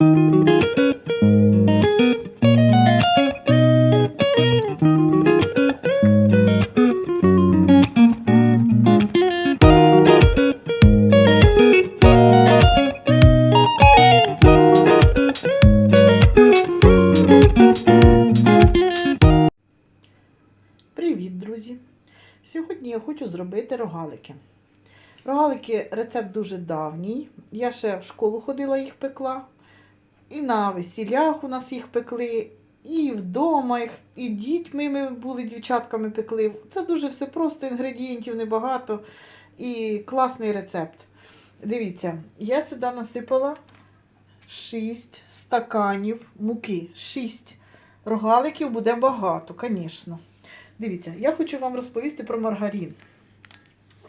Привіт, друзі! Сьогодні я хочу зробити рогалики. Рогалики рецепт дуже давній. Я ще в школу ходила, їх пекла. І на весіллях у нас їх пекли, і вдома, їх, і дітьми ми були дівчатками пекли. Це дуже все просто, інгредієнтів небагато і класний рецепт. Дивіться, я сюди насипала 6 стаканів муки. 6 рогаликів буде багато, звісно. Дивіться, я хочу вам розповісти про маргарин.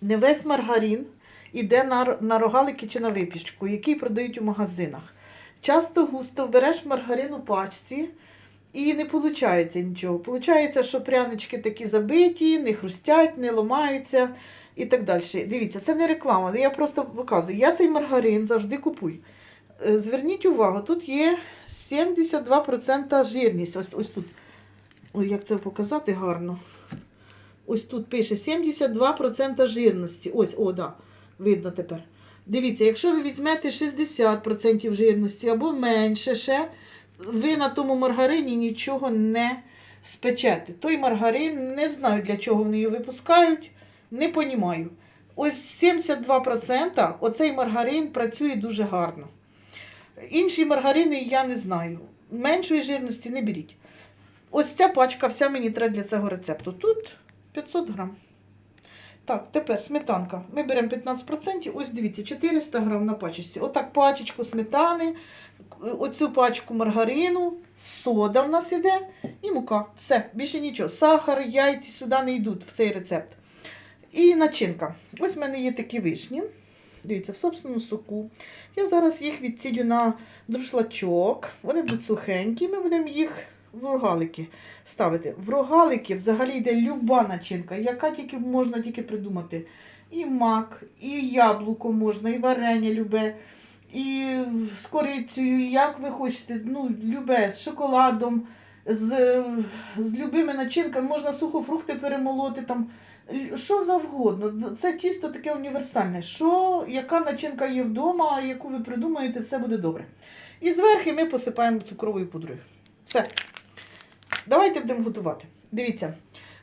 Не весь маргарин іде на, на рогалики чи на випічку, який продають у магазинах. Часто густо береш маргарин у пачці і не виходить нічого. Получається, що прянички такі забиті, не хрустять, не ламаються і так далі. Дивіться, це не реклама, я просто показую. Я цей маргарин завжди купую. Е, Зверніть увагу, тут є 72% жирність. Ось, ось тут. Ой, як це показати гарно. Ось тут пише 72% жирності. Ось, о, да, видно тепер. Дивіться, якщо ви візьмете 60% жирності або менше ще, ви на тому маргарині нічого не спечете. Той маргарин, не знаю, для чого вони його випускають, не понімаю. Ось 72% оцей маргарин працює дуже гарно. Інші маргарини я не знаю. Меншої жирності не беріть. Ось ця пачка вся мені треба для цього рецепту. Тут 500 грам. Так, тепер сметанка. Ми беремо 15%. Ось дивіться, 400 грам на пачечці. Отак пачечку сметани, оцю пачку маргарину, сода в нас іде і мука. Все, більше нічого. Сахар, яйці сюди не йдуть в цей рецепт. І начинка. Ось в мене є такі вишні. Дивіться, в собственному соку. Я зараз їх відсідю на друшлачок. Вони будуть сухенькі, ми будемо їх в рогалики ставити. В рогалики взагалі йде люба начинка, яка тільки можна тільки придумати. І мак, і яблуко можна, і варення любе, і з корицею, як ви хочете, ну, любе, з шоколадом, з, з любими начинками, можна сухофрукти перемолоти там. Що завгодно. Це тісто таке універсальне. Що, яка начинка є вдома, яку ви придумаєте, все буде добре. І зверху ми посипаємо цукровою пудрою. Все. Давайте будемо готувати. Дивіться,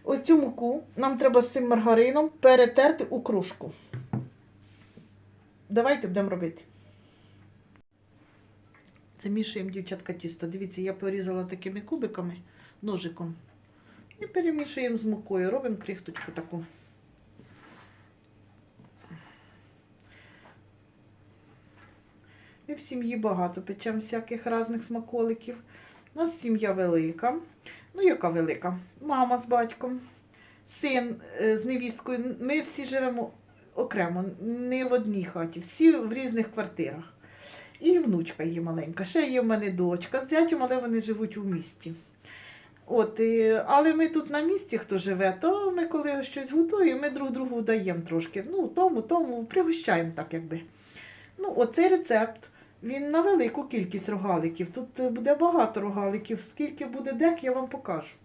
ось цю муку нам треба з цим маргарином перетерти у кружку. Давайте будемо робити. Замішуємо, дівчатка, тісто. Дивіться, я порізала такими кубиками, ножиком. І перемішуємо з мукою. Робимо крихточку таку. Ми в сім'ї багато печемо всяких різних смаколиків. У нас сім'я велика. Ну, яка велика? Мама з батьком, син е, з невісткою. Ми всі живемо окремо, не в одній хаті, всі в різних квартирах. І внучка є маленька. Ще є в мене дочка з зятем, але вони живуть у місті. От, але ми тут на місці, хто живе, то ми коли щось готуємо, ми друг другу даємо трошки. Ну, тому, тому пригощаємо так, якби. Ну, оцей рецепт. Він на велику кількість рогаликів. Тут е, буде багато рогаликів. Скільки буде дек, я вам покажу.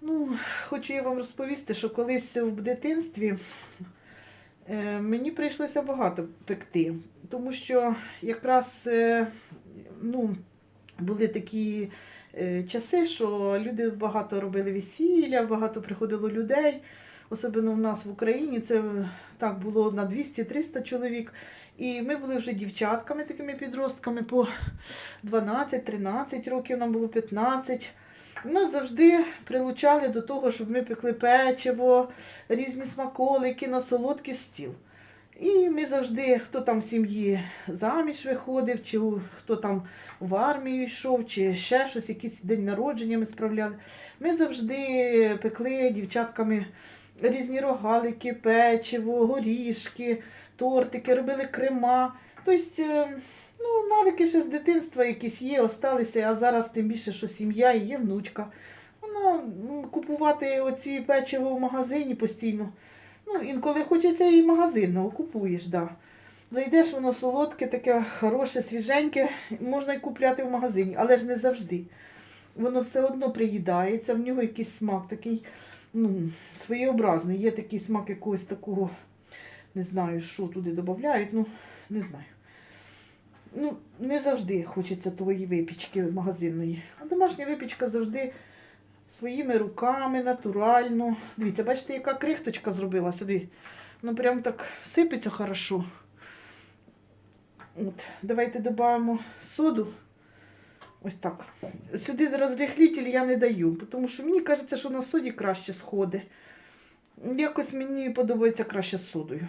Ну, хочу я вам розповісти, що колись в дитинстві е, мені прийшлося багато пекти. Тому що якраз е, ну, були такі часи, що люди багато робили весілля, багато приходило людей. Особливо в нас в Україні це так було на 200-300 чоловік. І ми були вже дівчатками, такими підростками по 12-13 років, нам було 15. Нас завжди прилучали до того, щоб ми пекли печиво, різні смаколики на солодкий стіл. І ми завжди, хто там в сім'ї заміж виходив, чи хто там в армію йшов, чи ще щось, якийсь день народження ми справляли. Ми завжди пекли дівчатками різні рогалики, печиво, горішки, тортики, робили крема. Тобто, е, ну, навики ще з дитинства якісь є, осталися, а зараз тим більше, що сім'я і є внучка. Вона ну, купувати оці печиво в магазині постійно. Ну, інколи хочеться і магазинного купуєш, да. Зайдеш, воно солодке, таке хороше, свіженьке, можна й купляти в магазині, але ж не завжди. Воно все одно приїдається, в нього якийсь смак такий, ну, своєобразний. Є такий смак якогось такого, не знаю, що туди додають, ну, не знаю. Ну, не завжди хочеться тої випічки магазинної. А домашня випічка завжди своїми руками, натурально. Дивіться, бачите, яка крихточка зробила сюди. Ну прям так сипеться хорошо. От, давайте додамо соду. Ось так. Сюди розріхлитель я не даю, тому що мені кажеться, що на соді краще сходить. Якось мені подобається краще з содою.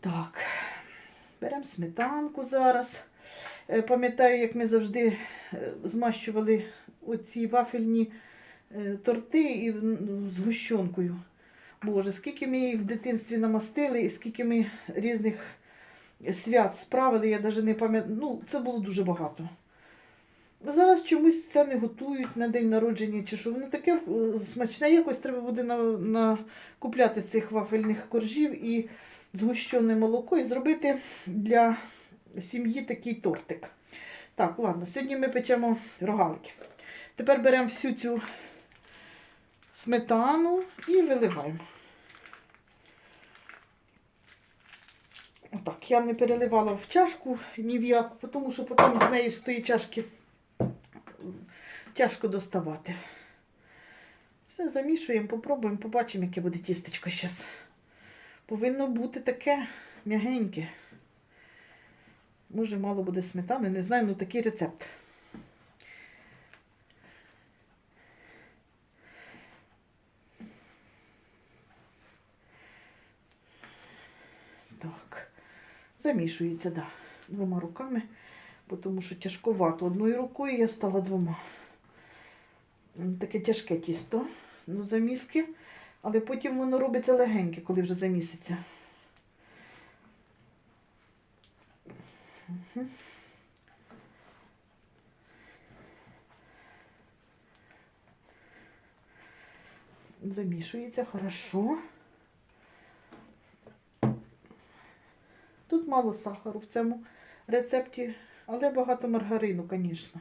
Так, беремо сметанку зараз. Е, Пам'ятаю, як ми завжди е, змащували оці вафельні е, торти і м, з гущонкою. Боже, скільки ми їх в дитинстві намастили, і скільки ми різних свят справили, я навіть не пам'ятаю. Ну, це було дуже багато. Зараз чомусь це не готують на день народження чи що. Воно таке е, смачне, якось треба буде на, на, цих вафельних коржів і згущене молоко і зробити для сім'ї такий тортик. Так, ладно, сьогодні ми печемо рогалики. Тепер беремо всю цю сметану і виливаємо. Отак, я не переливала в чашку ні в яку, тому що потім з неї з тої чашки тяжко доставати. Все замішуємо, попробуємо, побачимо, яке буде тістечко зараз. Повинно бути таке м'ягеньке. Може, мало буде сметани, не знаю, ну такий рецепт. Так, замішується, да, двома руками, тому що тяжковато. Одною рукою я стала двома. Таке тяжке тісто, ну, заміски, але потім воно робиться легеньке, коли вже заміситься. Замішується хорошо. Тут мало сахару в цьому рецепті, але багато маргарину, звісно.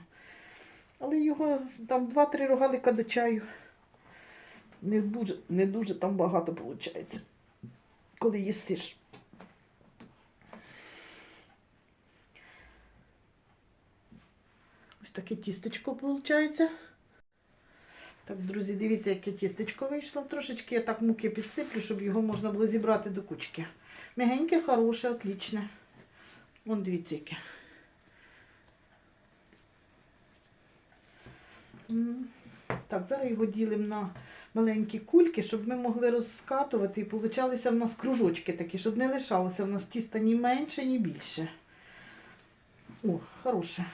Але його там 2-3 рогалика до чаю. Не дуже, не дуже там багато виходить, коли їсиш. Ось таке тістечко виходить. Так, друзі, дивіться, яке тістечко вийшло. Трошечки я так муки підсиплю, щоб його можна було зібрати до кучки. Мягеньке, хороше, отличне. Вон дивіться, яке. Так, зараз його ділимо на маленькі кульки, щоб ми могли розкатувати і получалися в нас кружочки такі, щоб не лишалося в нас тіста ні менше, ні більше. О, хороше.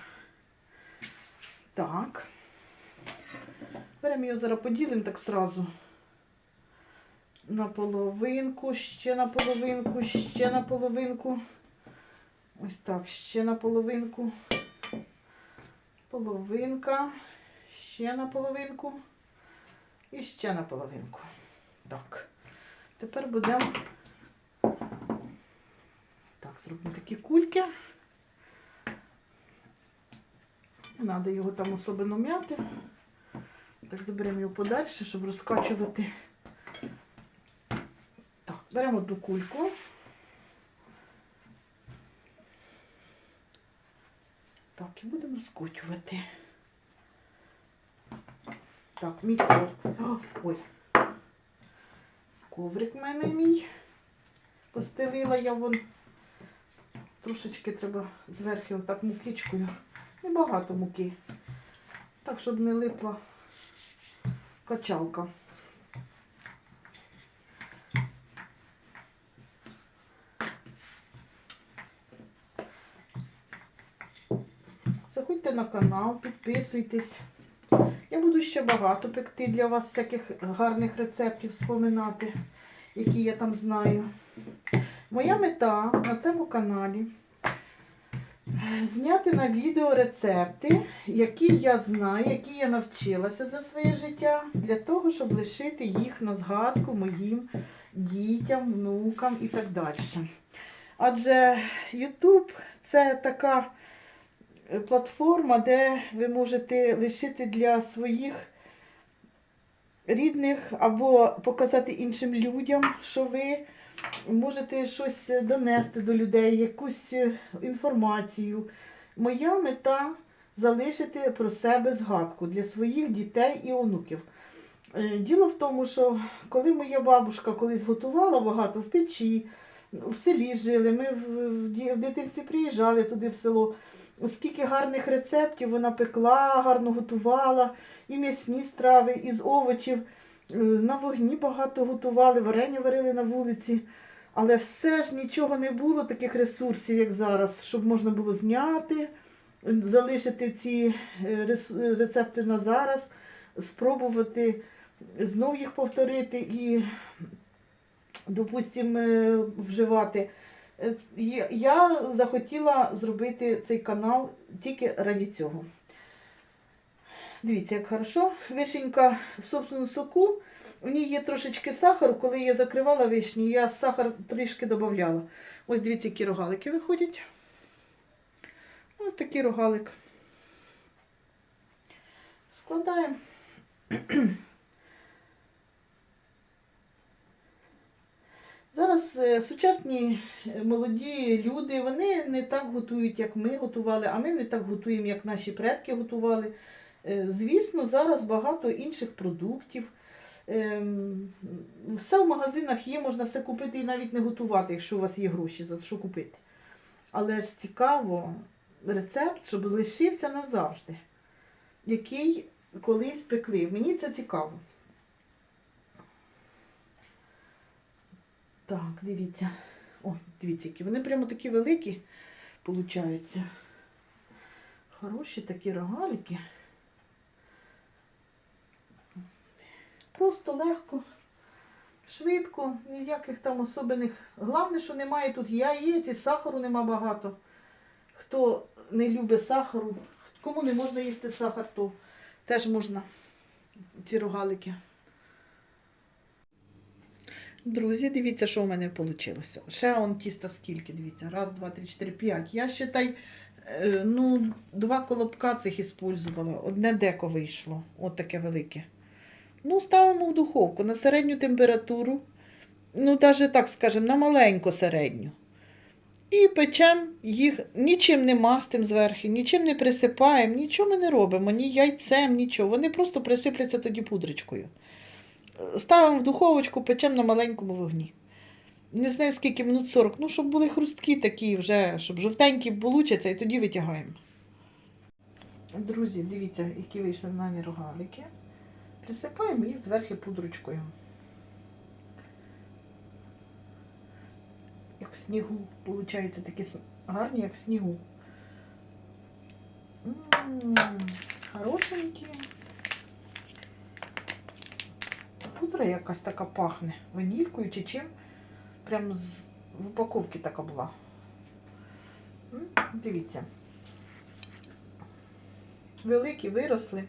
Так. Беремо його зараз поділимо так сразу. На половинку, ще на половинку, ще на половинку. Ось так, ще на половинку. Половинка. Ще на половинку. І ще на половинку. Так. Тепер будемо так, зробимо такі кульки. Надо його там особливо м'яти. Так, заберемо його подальше, щоб розкачувати. Так, беремо одну кульку. Так, і будемо розкочувати. Так, мій ков... Ой. Коврик в мене мій. Постелила я вон. Трошечки треба зверху отак мукичкою. Небагато муки. Так, щоб не липла качалка. Заходьте на канал, підписуйтесь. Я буду ще багато пекти для вас всяких гарних рецептів, споминати, які я там знаю. Моя мета на цьому каналі зняти на відео рецепти, які я знаю, які я навчилася за своє життя, для того, щоб лишити їх на згадку моїм дітям, внукам і так далі. Адже YouTube це така платформа, де ви можете лишити для своїх рідних або показати іншим людям, що ви можете щось донести до людей, якусь е, інформацію. Моя мета залишити про себе згадку для своїх дітей і онуків. Е, Діло в тому, що коли моя бабушка колись готувала багато в печі, в селі жили, ми в, дитинстві приїжджали туди в село. Скільки гарних рецептів вона пекла, гарно готувала, і м'ясні страви, із овочів. Е, На вогні багато готували, варення варили на вулиці. Але все ж нічого не було таких ресурсів, як зараз, щоб можна було зняти, залишити ці е, е, рецепти на зараз, спробувати знов їх повторити і, допустимо, вживати. Е, я- захотіла зробити цей канал тільки раді цього. Дивіться, як хорошо. Вишенька в собственному соку. В ній є трошечки сахару. Коли я закривала вишні, я сахар трішки додавала. Ось дивіться, які рогалики виходять. Ось такий рогалик. Складаємо. Зараз е, сучасні е, молоді люди, вони не так готують, як ми готували, а ми не так готуємо, як наші предки готували. Е, Звісно, зараз багато інших продуктів. Ем, Все в магазинах є, можна все купити і навіть не готувати, якщо у вас є гроші за що купити. Але ж цікаво рецепт, щоб лишився назавжди, який колись пекли. Мені це цікаво. Так, дивіться. О, дивіться, які вони прямо такі великі получаються. Хороші такі рогалики. Просто легко, швидко, ніяких там особених. Головне, що немає тут яєць і сахару нема багато. Хто не любить сахару, кому не можна їсти сахар, то теж можна ці рогалики. Друзі, дивіться, що в мене вийшло. Ще он тіста скільки, дивіться. Раз, два, три, чотири, п'ять. Я считай, е, ну, два колобка цих іспользувала. Одне деко вийшло. От таке велике. Ну, ставимо в духовку на середню температуру. Ну, навіть так скажемо, на маленьку середню. І печемо їх, нічим не мастим зверху, нічим не присипаємо, нічого ми не робимо, ні яйцем, нічого. Вони просто присипляться тоді пудричкою. Ставимо в духовочку, печемо на маленькому вогні. Не знаю, скільки минут 40. Ну, щоб були хрусткі такі вже, щоб жовтенькі получаться, і тоді витягаємо. Друзі, дивіться, які вийшли в мене рогалики. Присипаємо їх зверху пудрочкою. Як в снігу. Получаються такі гарні, як в снігу. М, Хорошенькі. Пудра якась така пахне ванількою чи чим. Прям з в упаковці така була. Дивіться. Великі виросли.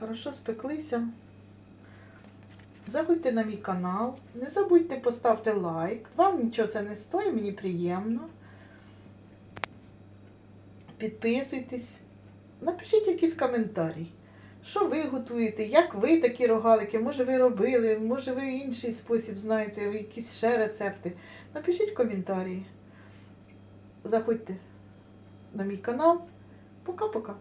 Хорошо спеклися. Заходьте на мій канал. Не забудьте поставити лайк. Вам нічого це не стоїть, мені приємно. Підписуйтесь. Напишіть якийсь коментарі. Що ви готуєте? Як ви такі рогалики? Може ви робили, може ви інший спосіб знаєте, якісь ще рецепти. Напишіть коментарі. Заходьте на мій канал. Пока-пока.